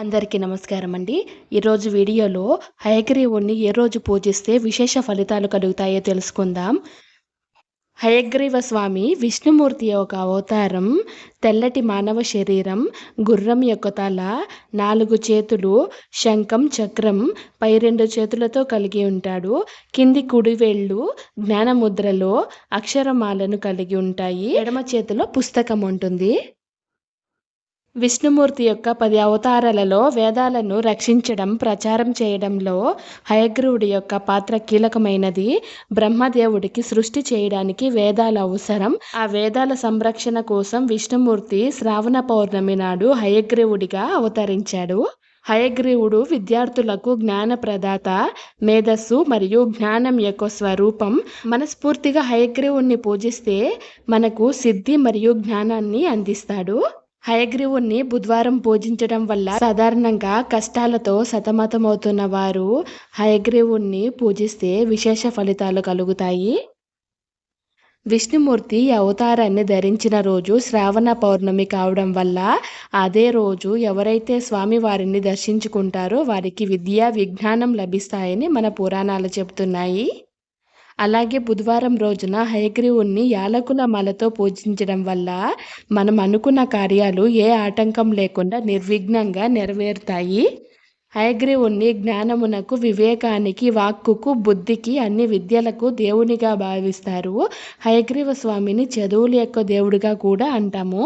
అందరికీ నమస్కారం అండి. ఈరోజు వీడియోలో హయగ్రీవుణ్ణి ఏ రోజు పూజిస్తే విశేష ఫలితాలు కలుగుతాయో తెలుసుకుందాం. హయగ్రీవ స్వామి విష్ణుమూర్తి యొక్క అవతారం తెల్లటి మానవ శరీరం గుర్రం యొక్క తల నాలుగు చేతులు శంఖం చక్రం పై రెండు చేతులతో కలిగి ఉంటాడు. కింది కుడివేళ్ళు జ్ఞానముద్రలో అక్షరమాలను కలిగి ఉంటాయి. ఎడమ చేతిలో పుస్తకం ఉంటుంది. విష్ణుమూర్తి యొక్క పది అవతారాలలో వేదాలను రక్షించడం ప్రచారం చేయడంలో హయగ్రీవుడి యొక్క పాత్ర కీలకమైనది. బ్రహ్మదేవుడికి సృష్టి చేయడానికి వేదాలు అవసరం. ఆ వేదాల సంరక్షణ కోసం విష్ణుమూర్తి శ్రావణ పౌర్ణమి నాడు హయగ్రీవుడిగా అవతరించాడు. హయగ్రీవుడు విద్యార్థులకు జ్ఞాన ప్రదాత మేధస్సు మరియు జ్ఞానం యొక్క స్వరూపం. మనస్ఫూర్తిగా హయగ్రీవుణ్ణి పూజిస్తే మనకు సిద్ధి మరియు జ్ఞానాన్ని అందిస్తాడు. హయగ్రీవుణ్ణి బుధవారం పూజించడం వల్ల సాధారణంగా కష్టాలతో సతమతమవుతున్న వారు హయగ్రీవుణ్ణి పూజిస్తే విశేష ఫలితాలు కలుగుతాయి. విష్ణుమూర్తి అవతారాన్ని ధరించిన రోజు శ్రావణ పౌర్ణమి కావడం వల్ల అదే రోజు ఎవరైతే స్వామివారిని దర్శించుకుంటారో వారికి విద్య విజ్ఞానం లభిస్తాయని మన పురాణాలు చెబుతున్నాయి. అలాగే బుధవారం రోజున హయగ్రీవుణ్ణి యాలకుల మాలతో పూజించడం వల్ల మనం అనుకున్న కార్యాలు ఏ ఆటంకం లేకుండా నిర్విఘ్నంగా నెరవేరుతాయి. హయగ్రీవుణ్ణి జ్ఞానమునకు వివేకానికి వాక్కుకు బుద్ధికి అన్ని విద్యలకు దేవునిగా భావిస్తారు. హయగ్రీవ స్వామిని చదువుల యొక్క దేవుడిగా కూడా అంటాము.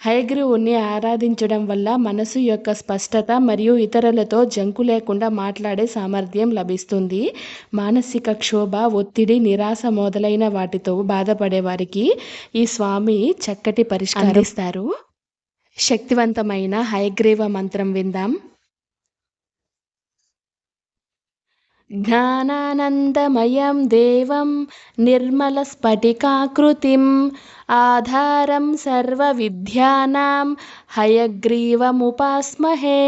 హయగ్రీవుణ్ణి ఆరాధించడం వల్ల మనసు యొక్క స్పష్టత మరియు ఇతరులతో జంకు లేకుండా మాట్లాడే సామర్థ్యం లభిస్తుంది. మానసిక క్షోభ ఒత్తిడి నిరాశ మొదలైన వాటితో బాధపడే వారికి ఈ స్వామి చక్కటి పరిష్కరిస్తారు. శక్తివంతమైన హయగ్రీవ మంత్రం విందాం. ज्ञानानन्दमयं देवं निर्मलस्फटिकाकृतिम् आधारं सर्वविद्यानां हयग्रीवमुपास्महे।